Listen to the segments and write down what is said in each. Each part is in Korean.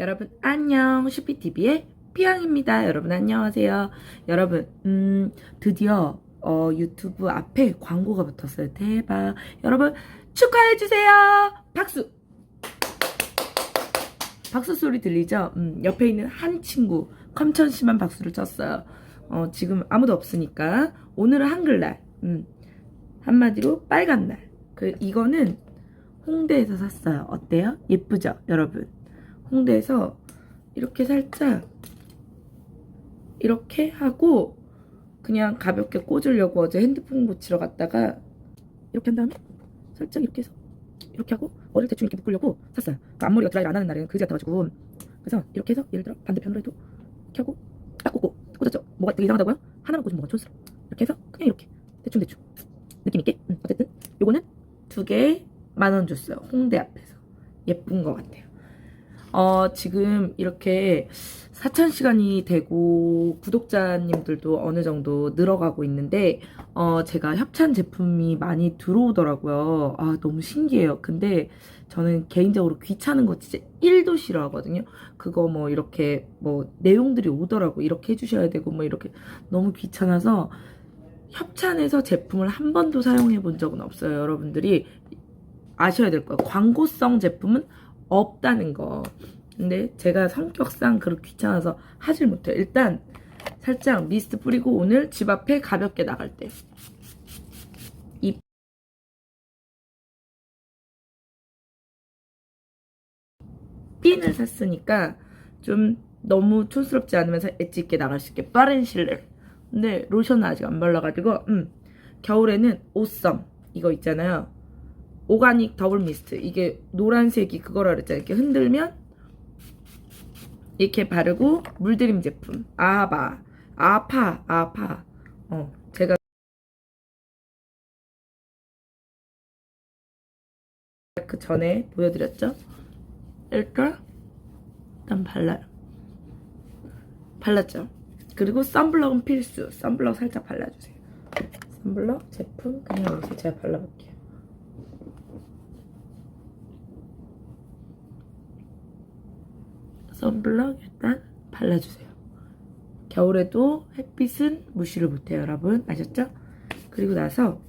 여러분 안녕 슈피TV의 피앙입니다. 여러분 안녕하세요. 여러분 음 드디어 어, 유튜브 앞에 광고가 붙었어요. 대박. 여러분 축하해주세요. 박수. 박수 소리 들리죠? 음, 옆에 있는 한 친구 컴천 씨만 박수를 쳤어요. 어, 지금 아무도 없으니까 오늘은 한글날. 음, 한마디로 빨간 날. 그 이거는 홍대에서 샀어요. 어때요? 예쁘죠, 여러분? 홍대에서 이렇게 살짝 이렇게 하고 그냥 가볍게 꽂으려고 어제 핸드폰 고치러 갔다가 이렇게 한 다음에 살짝 이렇게 해서 이렇게 하고 머리를 대충 이렇게 묶으려고 샀어요. 그 앞머리가 드라이를 안 하는 날에는 그지 같아가지고 그래서 이렇게 해서 예를 들어 반대편으로 해도 이렇게 하고 딱 꽂고 꽂았죠. 뭐가 되게 이상하다고요? 하나만 꽂으면 뭐가 촌스러워. 이렇게 해서 그냥 이렇게 대충 대충 느낌 있게. 음, 어쨌든 요거는 두 개에 만원 줬어요. 홍대 앞에서 예쁜 것 같아요. 어, 지금 이렇게 4,000시간이 되고 구독자님들도 어느 정도 늘어가고 있는데, 어, 제가 협찬 제품이 많이 들어오더라고요. 아, 너무 신기해요. 근데 저는 개인적으로 귀찮은 거 진짜 1도 싫어하거든요. 그거 뭐 이렇게 뭐 내용들이 오더라고. 이렇게 해주셔야 되고 뭐 이렇게 너무 귀찮아서 협찬해서 제품을 한 번도 사용해 본 적은 없어요. 여러분들이 아셔야 될 거예요. 광고성 제품은 없다는 거. 근데 제가 성격상 그렇게 귀찮아서 하질 못해요. 일단 살짝 미스트 뿌리고 오늘 집 앞에 가볍게 나갈 때. 이 핀을 샀으니까 좀 너무 촌스럽지 않으면서 엣지 있게 나갈 수 있게 빠른 실내. 근데 로션은 아직 안 발라가지고 음 겨울에는 오썸 이거 있잖아요. 오가닉 더블 미스트 이게 노란색이 그거라 그랬잖아요. 이렇게 흔들면 이렇게 바르고 물들임 제품 아바 아파 아파 어 제가 그 전에 보여드렸죠. 일단 일단 발라요. 발랐죠. 그리고 선블럭은 필수. 선블럭 살짝 발라주세요. 선블럭 제품 그냥 여기서 제가 발라볼게요. 선블럭 일단 발라주세요. 겨울에도 햇빛은 무시를 못해요, 여러분. 아셨죠? 그리고 나서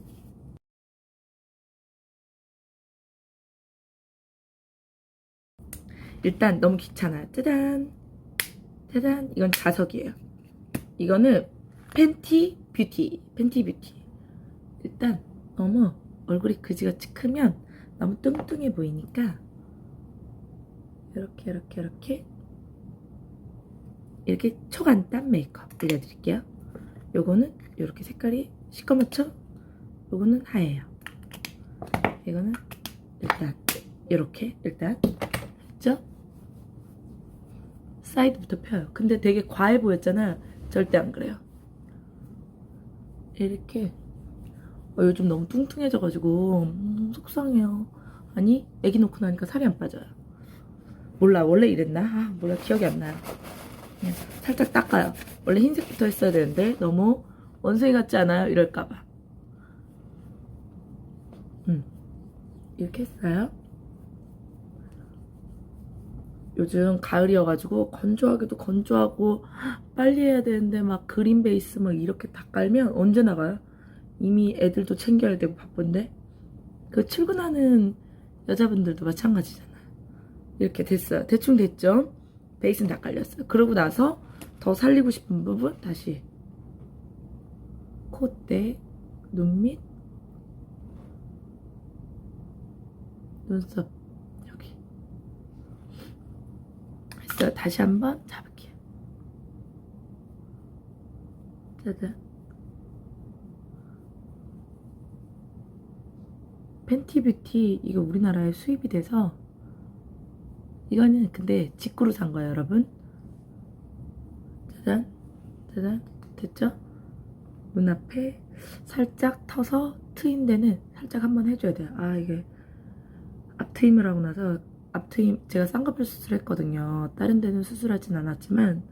일단 너무 귀찮아요. 짜잔. 짜잔. 이건 자석이에요. 이거는 팬티 뷰티. 팬티 뷰티. 일단 너무 얼굴이 그지같이 크면 너무 뚱뚱해 보이니까 이렇게 이렇게 이렇게 이렇게 초간단 메이크업 알려드릴게요. 요거는 이렇게 색깔이 시커멓죠? 요거는 하얘요. 이거는 일단 이렇게 일단 했죠? 사이드부터 펴요. 근데 되게 과해 보였잖아. 절대 안 그래요. 이렇게 어, 요즘 너무 뚱뚱해져가지고 음, 속상해요. 아니 애기 놓고 나니까 살이 안 빠져요. 몰라 원래 이랬나? 아 몰라 기억이 안 나요. 살짝 닦아요. 원래 흰색부터 했어야 되는데 너무 원숭이 같지 않아요? 이럴까봐. 음 이렇게 했어요. 요즘 가을이어가지고 건조하기도 건조하고 빨리 해야 되는데 막 그린 베이스 막 이렇게 다 깔면 언제 나가요? 이미 애들도 챙겨야 되고 바쁜데 그 출근하는 여자분들도 마찬가지잖아. 이렇게 됐어요. 대충 됐죠? 베이스는 다 깔렸어요. 그러고 나서 더 살리고 싶은 부분 다시 콧대, 눈 밑, 눈썹 여기 했어요. 다시 한번 잡을게요. 짜잔. 팬티뷰티 이거 우리나라에 수입이 돼서 이거는 근데 직구로 산 거예요 여러분. 짜잔 짜잔. 됐죠? 눈앞에 살짝 터서 트인 데는 살짝 한번 해줘야 돼요. 아 이게 앞트임을 하고 나서 앞트임 제가 쌍꺼풀 수술했거든요. 다른 데는 수술하진 않았지만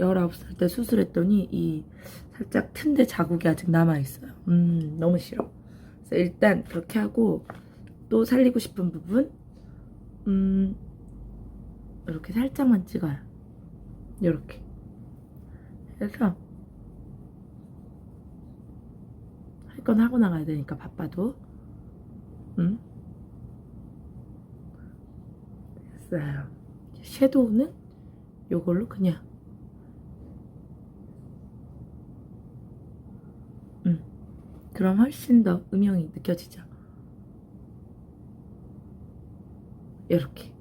19살 때 수술했더니 이 살짝 튼데 자국이 아직 남아있어요. 음 너무 싫어. 그래서 일단 그렇게 하고 또 살리고 싶은 부분 음 이렇게 살짝만 찍어요. 이렇게. 그래서 할 건 하고 나가야 되니까 바빠도. 응? 됐어요. 섀도우는 요걸로 그냥 응. 그럼 훨씬 더 음영이 느껴지죠. 이렇게.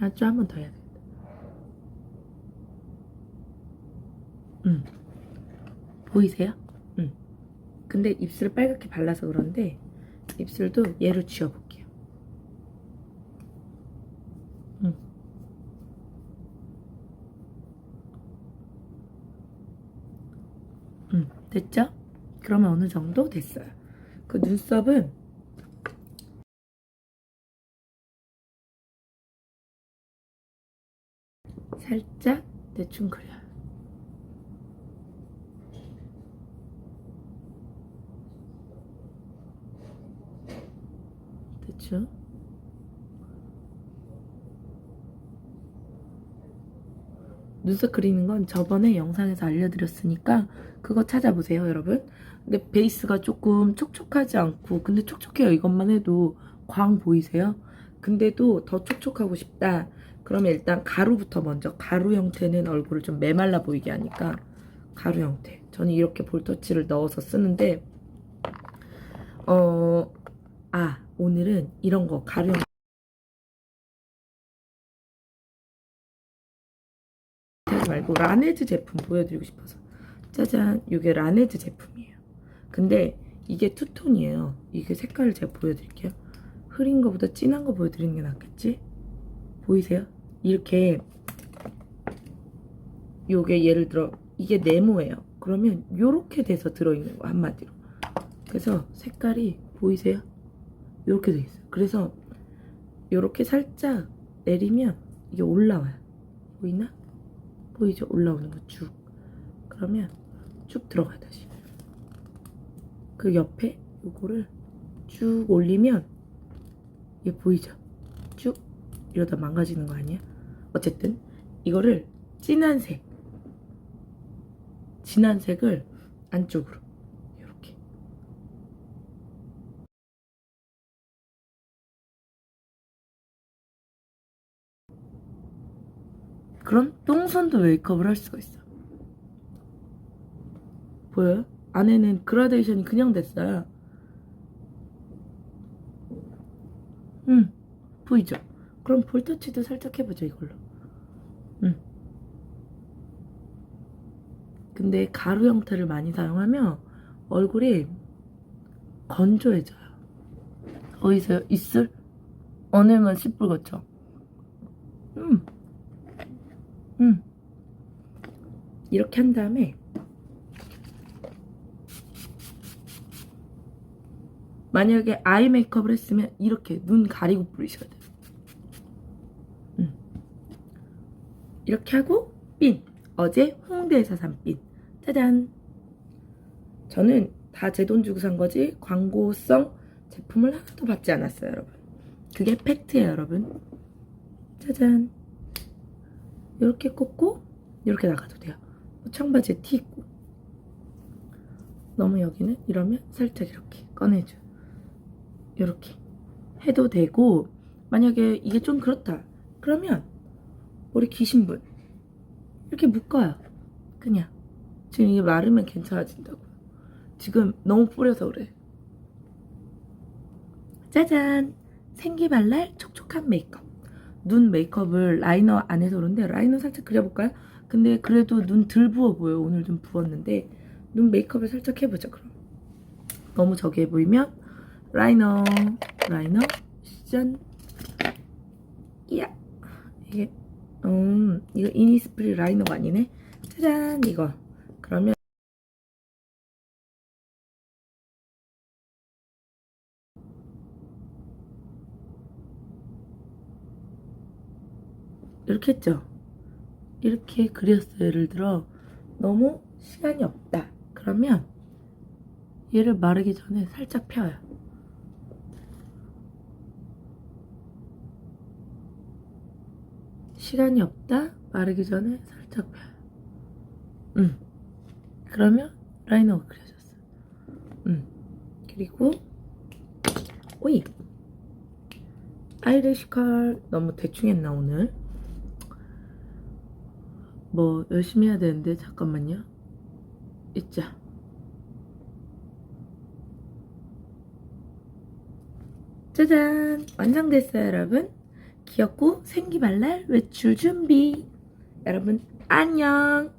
응. 아주 한 번 더 해야 되겠다. 응. 보이세요? 응. 근데 입술을 빨갛게 발라서 그런데 입술도 얘를 쥐어볼게요. 응. 응. 됐죠? 그러면 어느 정도 됐어요. 그 눈썹은 살짝 대충 그려요. 대충. 눈썹 그리는 건 저번에 영상에서 알려드렸으니까 그거 찾아보세요, 여러분. 근데 베이스가 조금 촉촉하지 않고, 근데 촉촉해요. 이것만 해도 광 보이세요? 근데도 더 촉촉하고 싶다. 그러면 일단 가루부터 먼저. 가루 형태는 얼굴을 좀 메말라 보이게 하니까 가루 형태. 저는 이렇게 볼터치를 넣어서 쓰는데, 어, 아, 오늘은 이런 거 가루 형태. 하지 말고 라네즈 제품 보여드리고 싶어서 짜잔 이게 라네즈 제품이에요 근데 이게 투톤이에요 이게 색깔을 제가 보여드릴게요 흐린 거보다 진한 거 보여드리는 게 낫겠지 보이세요 이렇게 요게 예를 들어 이게 네모예요 그러면 요렇게 돼서 들어있는 거 한마디로 그래서 색깔이 보이세요 요렇게 돼 있어요 그래서 요렇게 살짝 내리면 이게 올라와요 보이나? 보이죠? 올라오는 거 쭉. 그러면 쭉 들어가요, 다시. 그 옆에 요거를 쭉 올리면 이게 보이죠? 쭉 이러다 망가지는 거 아니야? 어쨌든 이거를 진한 색 진한 색을 안쪽으로 이렇게 그럼 똥손도 메이크업을 할 수가 있어. 보여요? 안에는 그라데이션이 그냥 됐어요. 응, 보이죠? 그럼 볼터치도 살짝 해보죠, 이걸로. 응. 근데 가루 형태를 많이 사용하면 얼굴이 건조해져요. 어디서요? 입술? 안에만 시뻘겋죠? 음. 음. 이렇게 한 다음에 만약에 아이 메이크업을 했으면 이렇게 눈 가리고 뿌리셔야 돼요. 이렇게 하고 핀. 어제 홍대에서 산 핀. 짜잔. 저는 다 제 돈 주고 산 거지 광고성 제품을 하나도 받지 않았어요, 여러분. 그게 팩트예요, 여러분. 짜잔. 이렇게 꽂고 이렇게 나가도 돼요. 뭐 청바지에 티 입고 너무 여기는 이러면 살짝 이렇게 꺼내줘. 이렇게 해도 되고 만약에 이게 좀 그렇다. 그러면 머리 기신 분 이렇게 묶어요. 그냥 지금 이게 마르면 괜찮아진다고. 지금 너무 뿌려서 그래. 짜잔! 생기발랄 촉촉한 메이크업. 눈 메이크업을 라이너 안 해서 그런데 라이너 살짝 그려볼까요? 근데 그래도 눈 덜 부어 보여요. 오늘 좀 부었는데 눈 메이크업을 살짝 해보죠. 그럼 너무 저기해 보이면 라이너 라이너 짠 이야 이게 음 이거 이니스프리 라이너가 아니네 짜잔 이거 그러면 이렇게 했죠. 이렇게 그렸어요. 예를 들어 너무 시간이 없다. 그러면 얘를 마르기 전에 살짝 펴요. 시간이 없다? 마르기 전에 살짝 펴요 음 그러면 라이너가 그려졌어. 음 그리고 오이. 아이래쉬 컬 너무 대충 했나 오늘? 뭐 열심히 해야 되는데 잠깐만요. 있자. 짜잔! 완성됐어요 여러분 귀엽고 생기발랄 외출 준비. 여러분 안녕